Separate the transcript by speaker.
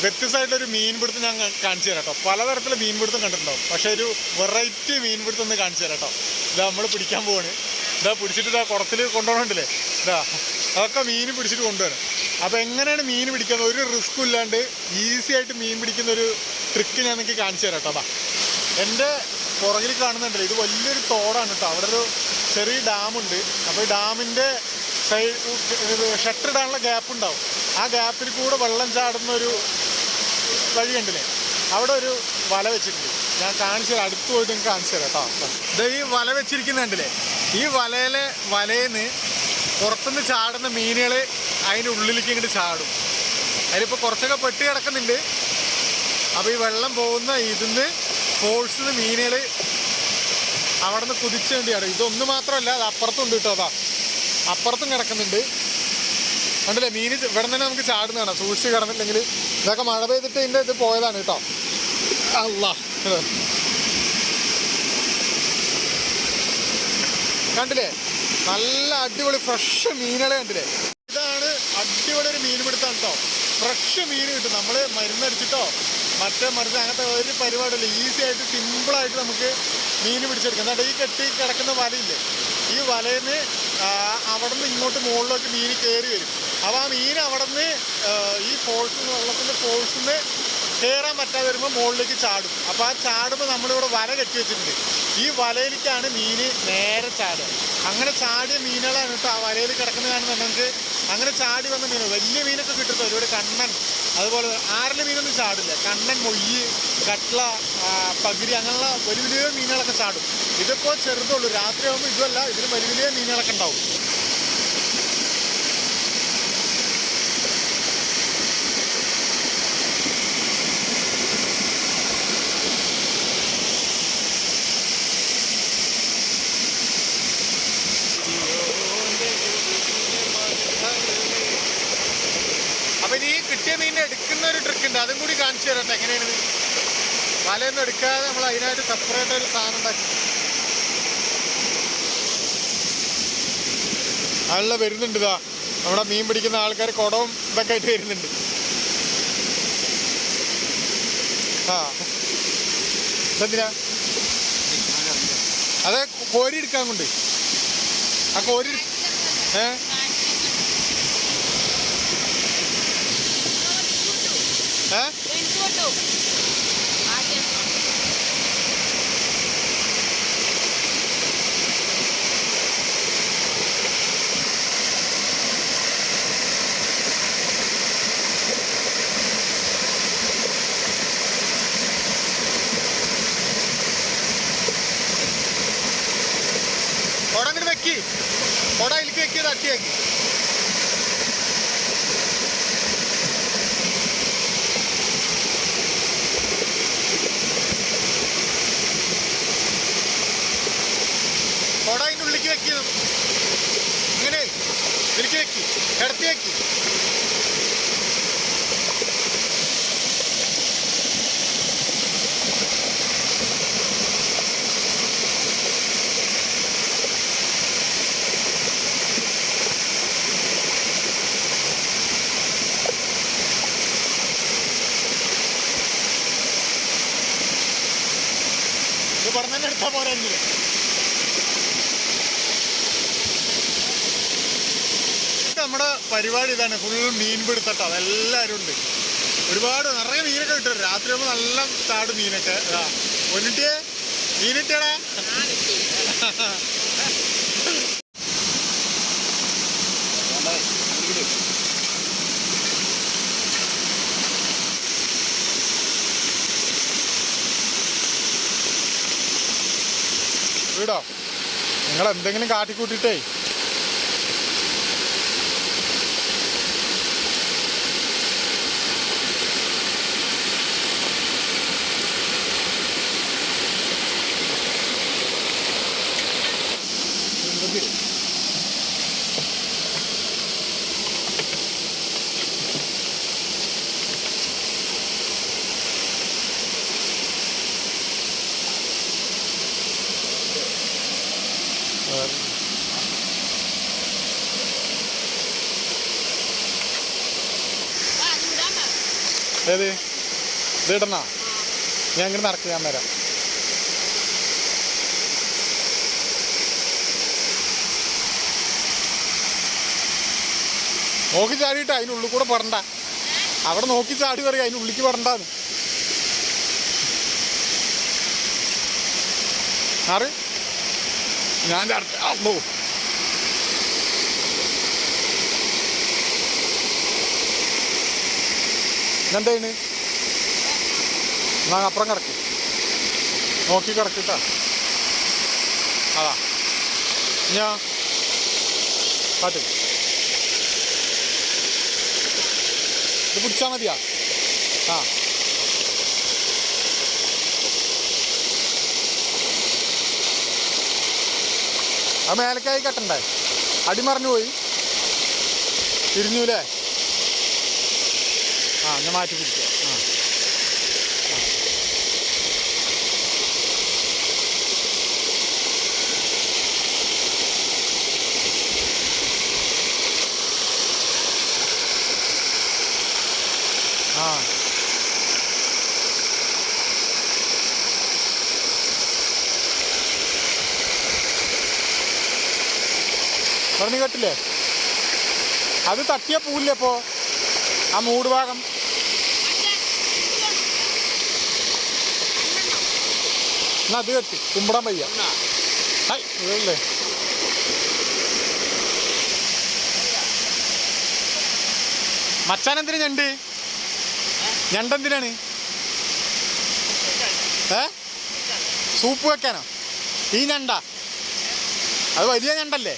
Speaker 1: വ്യത്യസ്തമായിട്ടൊരു മീൻപിടുത്തം ഞാൻ കാണിച്ചു തരാം കേട്ടോ. പലതരത്തിലുള്ള മീൻപിടുത്തം കണ്ടിട്ടുണ്ടാവും. പക്ഷെ ഒരു വെറൈറ്റി മീൻപിടുത്തം ഒന്ന് കാണിച്ചു തരാം കേട്ടോ. ഇതാ നമ്മൾ പിടിക്കാൻ പോവാണ്. ഇതാ പിടിച്ചിട്ട് ഇതാ കുറത്തിൽ കൊണ്ടുപോകണുണ്ടല്ലേ? ഇതാ അതൊക്കെ മീൻ പിടിച്ചിട്ട് കൊണ്ടുവരണം. അപ്പോൾ എങ്ങനെയാണ് മീൻ പിടിക്കുന്നത്? ഒരു റിസ്ക് ഇല്ലാണ്ട് ഈസി ആയിട്ട് മീൻ പിടിക്കുന്ന ഒരു ട്രിക്ക് ഞാൻ നിങ്ങൾക്ക് കാണിച്ചു തരാം കേട്ടോ. അതാ എന്റെ പുറകിൽ കാണുന്നുണ്ടല്ലോ. ഇത് വലിയൊരു തോടാണ് കേട്ടോ. അവിടെ ഒരു ചെറിയ ഡാമുണ്ട്. അപ്പോൾ ഈ ഡാമിന്റെ സൈഡ് ഷട്ടർ ഇടാനുള്ള ഗ്യാപ്പ് ഉണ്ടാവും. ആ ഗ്യാപ്പിൽ കൂടെ വെള്ളം ചാടുന്നൊരു വഴി കണ്ടില്ലേ? അവിടെ ഒരു വല വെച്ചിട്ടുണ്ട്. ഞാൻ കാണിച്ചു തരാം. അടുത്ത് പോയിട്ട് നിങ്ങൾക്ക് കാണിച്ചു തരാം കേട്ടോ. ഇത് ഈ വല വെച്ചിരിക്കുന്നുണ്ടല്ലേ ഈ വലയിലെ വലയിന്ന് പുറത്തുനിന്ന് ചാടുന്ന മീനുകൾ അതിന്റെ ഉള്ളിലേക്ക് ഇങ്ങോട്ട് ചാടും. അതിലിപ്പോൾ കുറച്ചൊക്കെ പെട്ട് കിടക്കുന്നുണ്ട്. അപ്പോൾ ഈ വെള്ളം പോകുന്ന ഇതിന്ന് ഫോഴ്സിൽ നിന്ന് മീനുകൾ അവിടെ നിന്ന് കുതിച്ചു വേണ്ടിയാണ് ഇതൊന്ന് മാത്രമല്ല അത് അപ്പുറത്തും ഉണ്ട് കേട്ടോ അതാ. അപ്പുറത്തും കിടക്കുന്നുണ്ട്. കണ്ടില്ലേ? മീൻ ഇവിടെ തന്നെ നമുക്ക് ചാടുന്നതാണ്. സൂക്ഷിച്ച് കിടന്നില്ലെങ്കിൽ ഇതൊക്കെ മഴ പെയ്തിട്ട് ഇതിന്റെ ഇത് പോയതാണ് കേട്ടോ. അല്ല കണ്ടില്ലേ? നല്ല അടിപൊളി ഫ്രഷ് മീനുകളെ കണ്ടില്ലേ? ഇതാണ് അടിപൊളി ഒരു മീൻ പിടുത്താണ് കേട്ടോ. ഫ്രഷ് മീൻ കിട്ടും. നമ്മൾ മരുന്നടിച്ചിട്ടോ മറ്റേ മറിച്ച് അങ്ങനത്തെ ഒരു പരിപാടിയില്ല. ഈസി ആയിട്ട് സിമ്പിളായിട്ട് നമുക്ക് മീൻ പിടിച്ചെടുക്കാം. എന്നിട്ട് ഈ കെട്ടി കിടക്കുന്ന വലയില്ലേ? നിന്ന് അവിടെ നിന്ന് ഇങ്ങോട്ട് മുകളിലോട്ട് മീൻ കയറി വരും. അപ്പോൾ ആ മീൻ അവിടെ നിന്ന് ഈ ഫോഴ്സ് വെള്ളത്തിന്റെ ഫോഴ്സിൽ നിന്ന് കയറാൻ പറ്റാതെ വരുമ്പോൾ മുകളിലേക്ക് ചാടും. അപ്പോൾ ആ ചാടുമ്പോൾ നമ്മളിവിടെ വല കെട്ടി വെച്ചിട്ടുണ്ട്. ഈ വലയിലേക്കാണ് മീൻ നേരെ ചാടുക. അങ്ങനെ ചാടിയ മീനുകളാണ് കേട്ടോ ആ വലയിൽ കിടക്കുന്ന കാണുന്നുണ്ടെങ്കിൽ അങ്ങനെ ചാടി വന്ന മീൻ വലിയ മീനൊക്കെ കിട്ടും. ഒരുപാട് കണ്ണൻ അതുപോലെ ആറിലെ മീനൊന്നും ചാടില്ല. കണ്ണൻ മൊയ്യ് കട്ട്ള ആ, പകിരി അങ്ങനെയുള്ള വലിയ വലിയ മീനുകളൊക്കെ ചാടും. ഇതിപ്പോൾ ചെറുതുള്ളൂ. രാത്രിയാകുമ്പോൾ ഇതുമല്ല. ഇതിന് വലിയ വലിയ മീനുകളൊക്കെ ഉണ്ടാവും. മീൻ എടുക്കുന്ന ഒരു ട്രിക്ക് ഉണ്ട്. അതും കൂടി കാണിച്ചു തരട്ടെ എങ്ങനെയാണ്? വലയൊന്നും എടുക്കാതെ നമ്മൾ അതിനായിട്ട് സെപ്പറേറ്റ് ഒരു സാധനം ഉണ്ടാക്കി. ആളെ വരുന്നുണ്ട് ഇതാ. നമ്മുടെ മീൻ പിടിക്കുന്ന ആൾക്കാർ കുടവും ഇതൊക്കെ ആയിട്ട് വരുന്നുണ്ട്. ആ. എന്തിനാ അതെ കോരി എടുക്കാൻ കൊണ്ട്. ആ കോരി ഏ? ഏ
Speaker 2: ഫോട്ടോ ആദ്യം
Speaker 1: കൊട അങ്ങോട്ട് വെക്കി കൊട അതിലേക്ക് വെക്കി തട്ടി വെക്കി കൊട അതിന്റെ ഉള്ളിലേക്ക് വെക്കി. ഇങ്ങനെ ഇതിലേക്ക് വെക്കി. കിടത്തി വെക്കി. ഇത് പറഞ്ഞ തന്നെ എടുത്താൽ പോരാ നമ്മുടെ പരിപാടി ഇതാണ്. ഫുൾ മീൻ പിടുത്തട്ടോ അതെല്ലാവരും ഉണ്ട്. ഒരുപാട് നിറയെ മീനൊക്കെ കിട്ടും. രാത്രി ആകുമ്പോൾ നല്ല ചാട് മീനൊക്കെ. ഇതാ ഒന്നിട്ടിയേ മീനിട്ടിയടാ? വീടോ? നിങ്ങൾ എന്തെങ്കിലും കാട്ടിക്കൂട്ടിട്ടേ ഏത്? ഇത് ഇടണോ ഞാൻ ഇങ്ങനെ നടക്കുക ഞാൻ വരാം. നോക്കി ചാടിയിട്ട് അതിനുള്ളിൽ കൂടെ പെടണ്ട അവിടെ നോക്കി ചാടി പറയുക അതിനുള്ളിക്ക് പെടണ്ടാന്ന് ആറ്. ഞാൻ അമ്മോ എന്താണ് എന്നാ അപ്പുറം കിടക്ക്. നോക്കി കിടക്കിട്ടാ. അതാ. ഞാ കാട്ട് ഇത് പിടിച്ചാൽ മതിയാ. ആ. ആ മേലക്കായി കെട്ടണ്ടേ? അടിമറിഞ്ഞു പോയി. തിരിഞ്ഞൂലേ? ആ എന്നാ മാറ്റി പിടിക്കുക ആ. ആ. പറഞ്ഞു കേട്ടില്ലേ? അത് തട്ടിയ പൂല്ലേ അപ്പോ? ആ മൂട് എന്നാ അത് കെട്ടി. കുമ്പിടാൻ വയ്യ മച്ചാൻ എന്തിനാ ഞണ്ട്? ഞണ്ടെന്തിനാണ് ഏ? സൂപ്പ് വെക്കാനോ? ഈ ഞണ്ട. അത് വലിയ ഞണ്ടല്ലേ?